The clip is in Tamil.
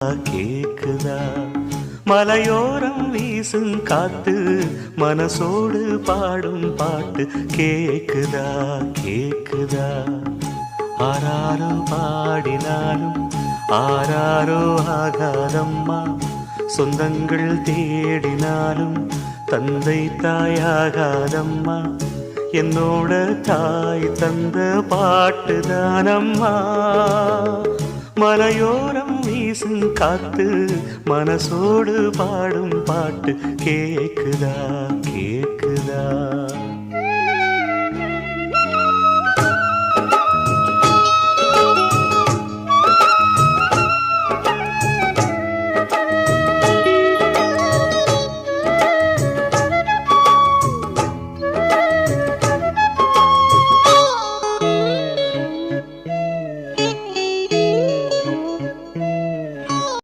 கேக்குதா? மலையோரம் வீசும் காத்து மனசோடு பாடும் பாட்டு கேக்குதா? கேக்குதா? ஆராரோ பாடினாலும் ஆராரோ ஆகாதம்மா. சொந்தங்கள் தேடினாலும் தந்தை தாயாகாதம்மா என்னோட தாய் தந்த பாட்டுதானம்மா மலையோரம் வீசும் காத்து மனசோடு பாடும் பாட்டு கேக்குதா? கேக்குதா?